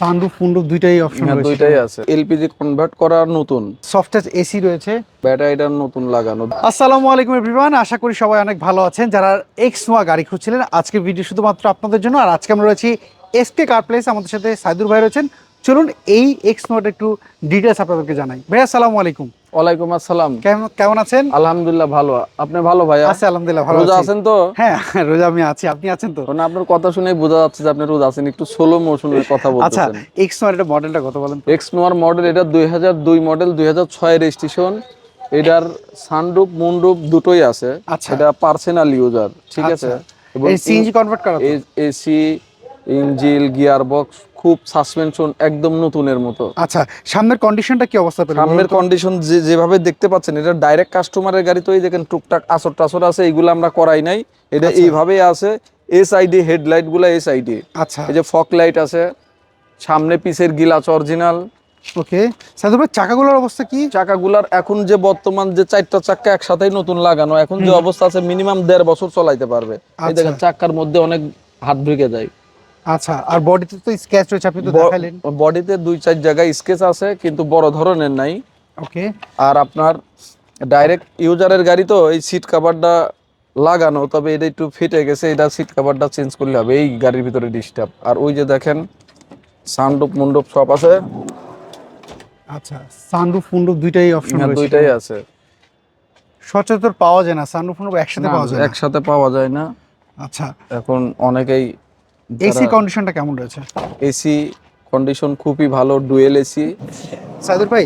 Sunroof ফুনরুফ দুইটাই option হ্যাঁ রয়েছে। দুইটাই আছে। এলপিজি কনভার্ট করা নতুন। সফট এসি রয়েছে। ব্যাটারিটা নতুন লাগানো। আসসালামু আলাইকুম এভরিওয়ান আশা করি সবাই অনেক ভালো আছেন। যারা এক্স নোয়া গাড়ি খুঁজছিলেন আজকে ভিডিও শুধুমাত্র আপনাদের জন্য। আর আজকে আমরা রয়েছি এসকে কার প্লেস আমাদের সাথে সাইদুর ভাই রয়েছেন। চলুন এই এক্স নোয়াটা একটু ডিটেলস আপনাদেরকে জানাই। ভাই আসসালামু আলাইকুম। ওয়ালাইকুম আসসালাম। কেমন কেমন আছেন? আলহামদুলিল্লাহ ভালো। আপনি ভালো ভাইয়া আছি আলহামদুলিল্লাহ ভালো রোজা আছেন তো? হ্যাঁ রোজা আমি আছি। আপনি আছেন তো? কারণ আপনার কথা শুনে বোঝা যাচ্ছে যে আপনি রোজা আছেন। একটু সোলো মোশনে কথা আচ্ছা এক্স নোয়ার এটা মডেলটা কত বলেন এক্স নোয়ার মডেল এটা দুই হাজার দুই মডেল দুই হাজার ছয় রেজিস্ট্রেশন এটার সানরুপ মুনরুপ দুটোই আছে। আচ্ছা। এটা পার্সোনাল ইউজার ঠিক আছে? এই সিএনজি কনভার্ট করা? এসি ইঞ্জিল গিয়ার বক্স খুব সাসপেনশন একদম নতুনের মতো। আচ্ছা সামনের কন্ডিশনটা কি অবস্থা সামনের কন্ডিশন যে যেভাবে দেখতে পাচ্ছেন এটা ডাইরেক্ট কাস্টমারের গাড়ি তো এই দেখেন টুকটাক আসর টাসর আছে এইগুলো আমরা করাই নাই। এটা এইভাবেই আছে। এস আইডি হেডলাইটগুলা এস আইডি আচ্ছা। এই যে ফক লাইট আছে সামনে পিসের গিলাচ অরিজিনাল ওকে। ভাই চাকাগুলোর অবস্থা কি? চাকাগুলার এখন যে বর্তমান যে চারটা চাক্কা একসাথেই নতুন লাগানো এখন যে অবস্থা আছে মিনিমাম দেড় বছর চলাইতে পারবে। এই আচ্ছা। দেখেন চাক্কার মধ্যে অনেক হাত ঢুকে যায়। আচ্ছা আর বডিতে তো স্ক্র্যাচ রয়েছে আপনি তো দেখালেন। বডিতে দুই চার জায়গায় স্কেচ আছে কিন্তু বড় ধরনের নাই। ওকে আর আপনার ডাইরেক্ট ইউজারের গাড়ি তো এই সিট কভারটা লাগানো তবে এটা একটু ফিটে গেছে এটা সিট কভারটা চেঞ্জ করলে হবে এই গাড়ির ভিতরে ডিস্টার্ব আর ওই যে দেখেন সানরুপ মন্ডপ সব আছে। আচ্ছা সানরুফ ফুন্ডুফ দুইটাই অপশন হ্যাঁ রয়েছে। দুইটাই আছে। সচরাচর পাওয়া যায় না সানরুফ ফুন্ডুফ একসাথে পাওয়া যায় একসাথে পাওয়া যায় না। আচ্ছা। এখন অনেকেই এসি কন্ডিশনটা কেমন রয়েছে? এসি কন্ডিশন খুবই ভালো ডুয়েল এসি। সাইদুর ভাই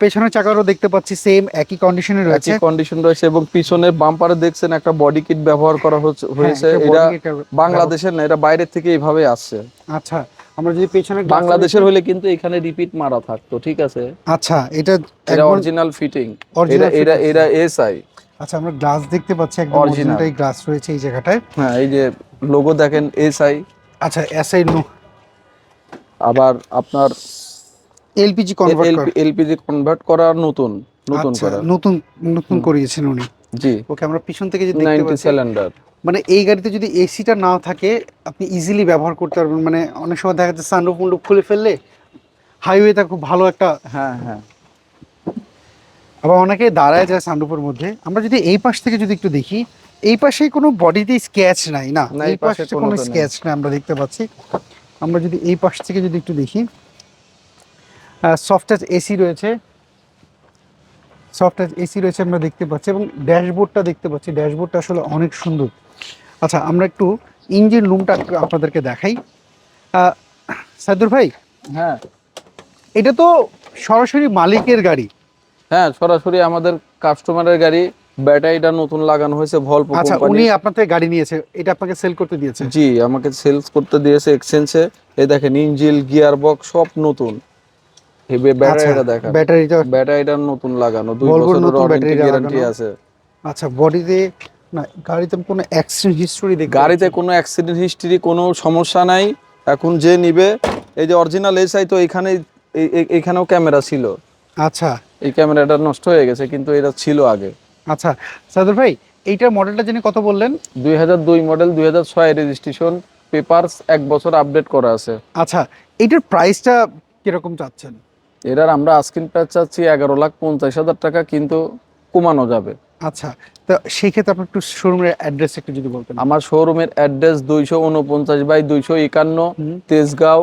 পেছনের চাকারও দেখতে পাচ্ছি সেম একই কন্ডিশনে রয়েছে। একই কন্ডিশন রয়েছে এবং পিছনের বাম্পারে দেখছেন একটা বডি কিট ব্যবহার করা হয়েছে। এটা বাংলাদেশের না এটা বাইরের থেকে এইভাবে আসছে। আচ্ছা আমরা যদি পেছনে বাংলাদেশের হলে কিন্তু এখানে রিপিট মারা থাকতো ঠিক আছে? আচ্ছা এটা এটা অরিজিনাল ফিটিং এটা এটা এটা এসআই আচ্ছা আমরা গ্লাস দেখতে পাচ্ছি একদম। অরিজিনালটাই গ্লাস রয়েছে এই জায়গাটায়। হ্যাঁ এই যে লোগো দেখেন এসআই আচ্ছা এসআই নো আবার আপনার এলপিজি কনভার্ট এলপিজি কনভার্ট করা। নতুন নতুন আচ্ছা, করা। নতুন নতুন করিয়েছেন উনি। জি। ওকে আমরা পিছন থেকে যে দেখতে 90 পাচ্ছি সিলিন্ডার মানে এই গাড়িতে যদি এসিটা না থাকে আপনি ইজিলি ব্যবহার করতে পারবেন। মানে অনেক সময় দেখা যাচ্ছে সানরুফ মুন্ডুপ খুলে ফেললে হাইওয়েটা খুব ভালো একটা হ্যাঁ হ্যাঁ। আবার অনেকে দাঁড়ায় যায় সানরুফের মধ্যে। আমরা যদি এই পাশ থেকে যদি একটু দেখি এই পাশে কোনো বডিতে স্ক্যাচ নাই না? এই পাশে কোনো। স্ক্যাচ নাই। আমরা দেখতে পাচ্ছি। আমরা যদি এই পাশ থেকে যদি একটু দেখি সফট টাচ এসি রয়েছে। সফট টাচ এসি রয়েছে আমরা দেখতে পাচ্ছি এবং ড্যাশবোর্ডটা দেখতে পাচ্ছি। ড্যাশবোর্ডটা আসলে অনেক সুন্দর। আচ্ছা আমরা একটু ইঞ্জিন রুমটা আপনাদেরকে দেখাই। সাইদুর ভাই হ্যাঁ। এটা তো সরাসরি মালিকের গাড়ি। হ্যাঁ সরাসরি আমাদের কাস্টমারের গাড়ি। ব্যাটারিটা নতুন লাগানো হয়েছে ভলপো আচ্ছা উনি আপনার থেকে গাড়ি নিয়েছে এটা আপনাকে সেল করতে দিয়েছে? জি আমাকে সেলস করতে দিয়েছে এক্সচেঞ্জে এই দেখেন ইঞ্জিল গিয়ার বক্স সব নতুন। এই বে- ব্যাটারিটা দেখেন। ব্যাটারিটা ব্যাটারিটা নতুন লাগানো দুই বছরের ওয়ারেন্টি ব্যাটারি গ্যারান্টি। আছে। আচ্ছা বডিতে না গাড়িতে কোনো অ্যাক্সিডেন্ট হিস্টোরি দেখতে গাড়িতে কোনো অ্যাক্সিডেন্ট হিস্ট্রি কোনো সমস্যা নাই। এখন যে নিবে এই যে অরিজিনাল এসআই তো এখানে এখানেও ক্যামেরা ছিল। আচ্ছা। এই ক্যামেরাটা নষ্ট হয়ে গেছে কিন্তু এটা ছিল আগে। আচ্ছা সাদুর ভাই এইটার মডেলটা যিনি কত বললেন? দুই হাজার দুই মডেল দুই হাজার ছয় রেজিস্ট্রেশন পেপারস এক বছর আপডেট করা আছে। আচ্ছা এইটার প্রাইসটা কীরকম চাচ্ছেন? এটার আমরা আস্কিন প্রাইস চাচ্ছি এগারো লাখ পঞ্চাশ হাজার টাকা কিন্তু কমানো যাবে। আচ্ছা তো সেই ক্ষেত্রে আপনি একটু শোরুমের অ্যাড্রেস একটু যদি বলতেন। আমার শোরুমের অ্যাড্রেস দুইশো উনপঞ্চাশ বাই দুইশো একান্ন তেজগাঁও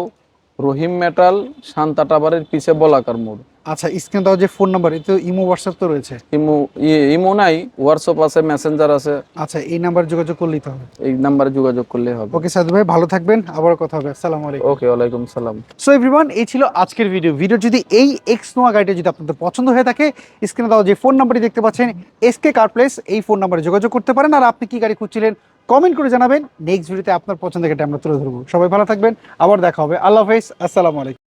রহিম মেটাল শান্তা টাবারের পিছে বলাকার মোড়। আচ্ছা স্ক্রিনে দেওয়া যে ফোন নাম্বার এতে ইমো হোয়াটসঅ্যাপ তো রয়েছে? ইমো ই- ইমো নাই হোয়াটসঅ্যাপ আছে মেসেঞ্জার আছে। আচ্ছা এই নাম্বার যোগাযোগ করলেই তো হবে। এই নাম্বারে যোগাযোগ করলে হবে। ওকে সাদুর ভাই ভালো থাকবেন আবার কথা হবে। আসসালামু আলাইকুম। ওকে ওয়ালাইকুম সালাম। সো এভরিওয়ান এই ছিল আজকের ভিডিও ভিডিও যদি এই এক্স নোয়া গাড়িটা যদি আপনাদের পছন্দ হয়ে থাকে স্ক্রিনে দেওয়া যে ফোন নাম্বারটি দেখতে পাচ্ছেন এসকে কার প্লেস এই ফোন নাম্বারে যোগাযোগ করতে পারেন। আর আপনি কি গাড়ি খুঁজছিলেন কমেন্ট করে জানাবেন। নেক্সট ভিডিওতে আপনার পছন্দের গাড়িটা আমরা তুলে ধরবো। সবাই ভালো থাকবেন আবার দেখা হবে। আল্লাহ হাফেজ আসসালামু আলাইকুম।